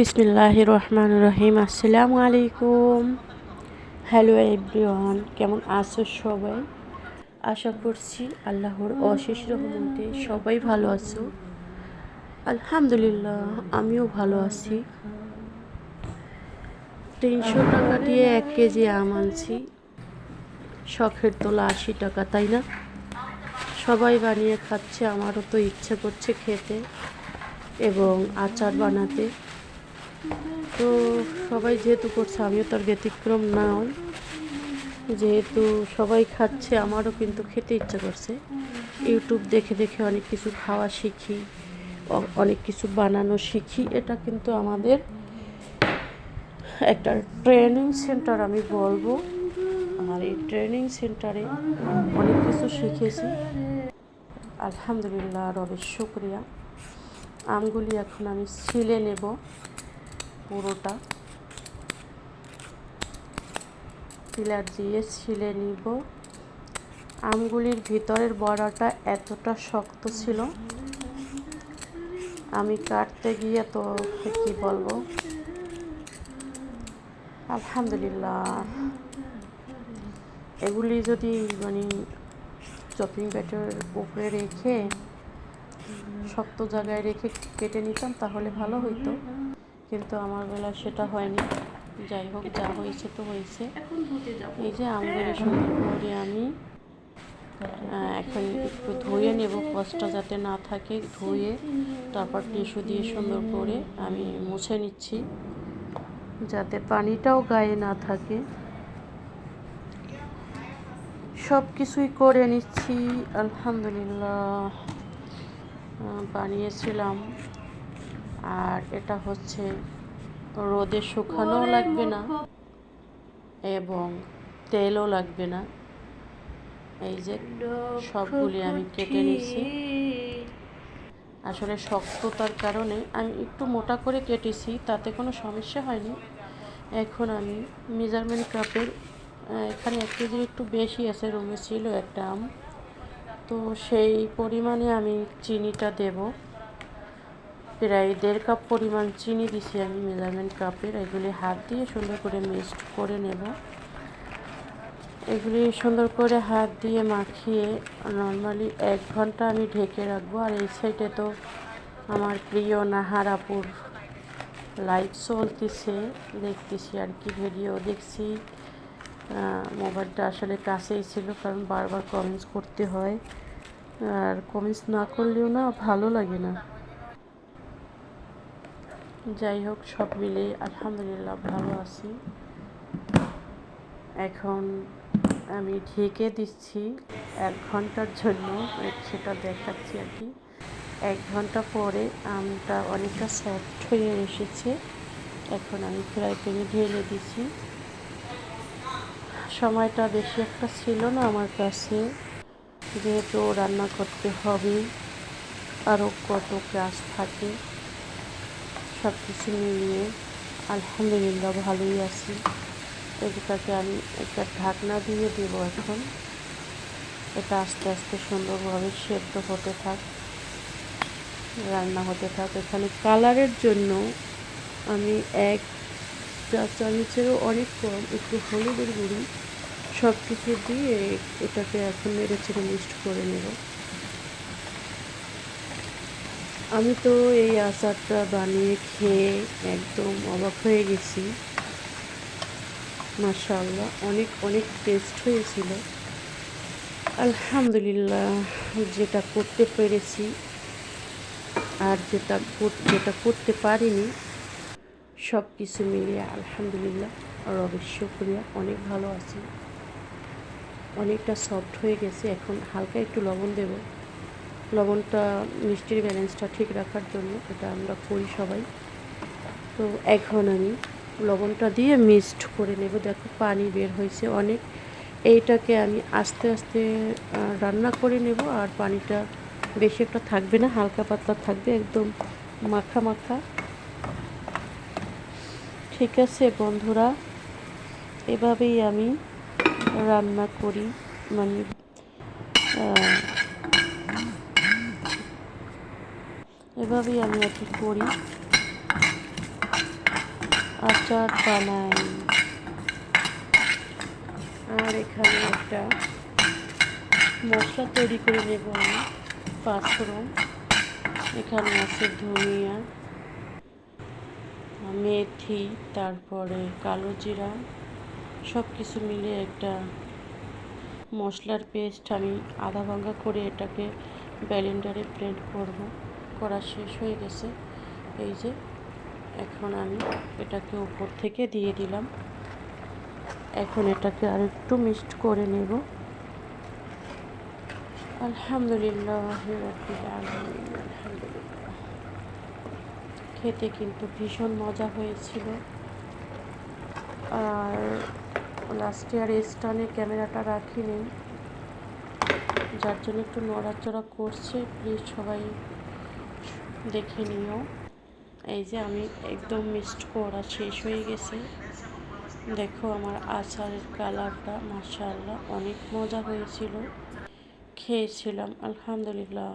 বিসমিল্লাহ রহমান রহিম আসসালামু আলাইকুম হ্যালো এভরিওয়ান কেমন আছো সবাই? আশা করছি আল্লাহর অশেষ রহমতে সবাই ভালো আছো। আলহামদুলিল্লাহ, আমিও ভালো আছি। তিনশো টাকা দিয়ে এক কেজি আম আনছি। শখের তোলা আশি টাকা, তাই না? সবাই বানিয়ে খাচ্ছে, আমারও তো ইচ্ছে করছে খেতে এবং আচার বানাতে। তো সবাই যেহেতু করছে, আমিও তার ব্যতিক্রম না নয় যেহেতু সবাই খাচ্ছে, আমারও কিন্তু খেতে ইচ্ছা করছে। ইউটিউব দেখে দেখে অনেক কিছু খাওয়া শিখি অনেক কিছু বানানো শিখি। এটা কিন্তু আমাদের একটা ট্রেনিং সেন্টার আমি বলব। আর এই ট্রেনিং সেন্টারে অনেক কিছু শিখেছি। আলহামদুলিল্লাহ, রবের শুক্রিয়া। আমগুলি এখন আমি ছিলে নেব। পুরোটা। পিলার দিয়ে ছিলে নিব। আমগুলির ভিতরের বড়াটা এতটা শক্ত ছিল, আমি কাটতে গিয়ে তো কি বলব? আলহামদুলিল্লাহ। এগুলি যদি মানে চপিং ব্যাটের উপরে রেখে শক্ত জায়গায় রেখে কেটে নিতাম, তাহলে ভালো হইতো। কিন্তু আমার বেলা সেটা হয়নি। যাই হোক, যা হয়েছে তো হয়েছে। এই যে আমগুলি সুন্দর করে আমি এখন একটু ধুয়ে নেব। কষ্টটা যাতে না থাকে, ধুয়ে তারপর টিস্যু দিয়ে সুন্দর করে আমি মুছে নিচ্ছি। যাতে পানিটাও গায়ে না থাকে। সব কিছুই করে নিচ্ছি, আলহামদুলিল্লাহ। বানিয়েছিলাম। আর এটা হচ্ছে রোদে শুকানোও লাগবে না এবং তেলও লাগবে না। এই যে সবগুলি আমি কেটে নিয়েছি। আসলে শক্ততার কারণে আমি একটু মোটা করে কেটেছি, তাতে কোনো সমস্যা হয়নি। এখন আমি মেজারমেন্ট কাপের এখানে এক কেজির একটু বেশি আছে, রুমে ছিল একটা আম। তো সেই পরিমাণে আমি চিনিটা দেব। প্রায় দেড় কাপ পরিমাণ চিনি দিছি আমি মেজারমেন্ট কাপের এগুলি হাত দিয়ে সুন্দর করে মিক্সড করে নেব। এগুলি সুন্দর করে হাত দিয়ে মাখিয়ে নর্মালি এক ঘণ্টা আমি ঢেকে রাখব। আর এই সাইডে তো আমার প্রিয় নাহার আপুর লাইভ চলতেছে। দেখতেছি আর কি ভিডিও দেখছি। মোবাইলটা আসলে কাছেই ছিল, কারণ বারবার কমেন্টস করতে হয়। আর কমেন্টস না করলেও না ভালো লাগে না। যাই হোক সব মিলে আলহামদুলিল্লাহ ভালো আছি। এখন আমি ঢেকে দিচ্ছি এক ঘণ্টার জন্য, সেটা দেখাচ্ছি আর কি। এক ঘণ্টা পরে আমটা অনেকটা সফট হয়ে এসেছে। এখন আমি ফ্রাই প্যানে ঢেলে দিচ্ছি। সময়টা বেশি একটা ছিল না আমার কাছে। যেহেতু রান্না করতে হবে আরও কত কাজ থাকে। সব কিছু মিলিয়ে আলহামদুলিল্লাহ ভালোই আছি। এটাকে আমি একটা ঢাকনা দিয়ে দেব এখন। এটা আস্তে আস্তে সুন্দরভাবে সেদ্ধ হতে থাক, রান্না হতে থাক। এখানে কালারের জন্য আমি এক চা চামচেরও অনেক কম, একটু হলুদের গুঁড়ি সব কিছু দিয়ে এটাকে এখন নেড়ে চেড়ে মিক্সড করে নেব। আমি তো এই আচারটা বানিয়ে খেয়ে একদম অবাক হয়ে গেছি। মাশাআল্লাহ, অনেক অনেক টেস্ট হয়েছিল। আলহামদুলিল্লাহ, যেটা করতে পেরেছি আর যেটা যেটা করতে পারিনি সব কিছু মিলিয়ে আলহামদুলিল্লাহ আর রবের শুক্রিয়া, অনেক ভালো আছি। অনেকটা সফট হয়ে গেছে, এখন হালকা একটু লবণ দেব। লবণটা, মিষ্টির ব্যালেন্সটা ঠিক রাখার জন্য এটা আমরা করি সবাই। তো এখন আমি লবণটা দিয়ে মিক্সড করে নেব। দেখো পানি বের হয়েছে অনেক। এইটাকে আমি আস্তে আস্তে রান্না করে নেব আর পানিটা বেশি একটা থাকবে না, হালকা পাতলা থাকবে, একদম মাখা মাখা। ঠিক আছে বন্ধুরা, এভাবেই আমি রান্না করি। মানে এভাবেই আমি আর কি করি। আচার বানাই। আর এখানে একটা মশলা তৈরি করে নেব আমি, পাঁচফোড়ন। এখানে আছে ধনিয়া, মেথি, তারপরে কালো জিরা। সব কিছু মিলিয়ে একটা মশলার পেস্ট আমি আধা ভাঙ্গা করে এটাকে ব্যালেন্ডারে ব্লেন্ড করব। করা শেষ হয়ে গেছে। এই যে, এখন আমি এটাকে উপর থেকে দিয়ে দিলাম। এখন এটাকে আর একটু মিক্সড করে নেব। আলহামদুলিল্লাহ আলহামদুলিল্লাহ। খেতে কিন্তু ভীষণ মজা হয়েছিল। আর লাস্ট ইয়ার স্টানে ক্যামেরাটা রাখিনি। যার জন্য একটু নড়াচড়া করছে। প্লিজ সবাই দেখে নিও। এই যে আমি একদম মিক্সড করা শেষ হয়ে গেছে। দেখো আমার আচারের কালারটা, মাশাআল্লাহ, অনেক মজা হয়েছিল। খেয়েছিলাম, আলহামদুলিল্লাহ।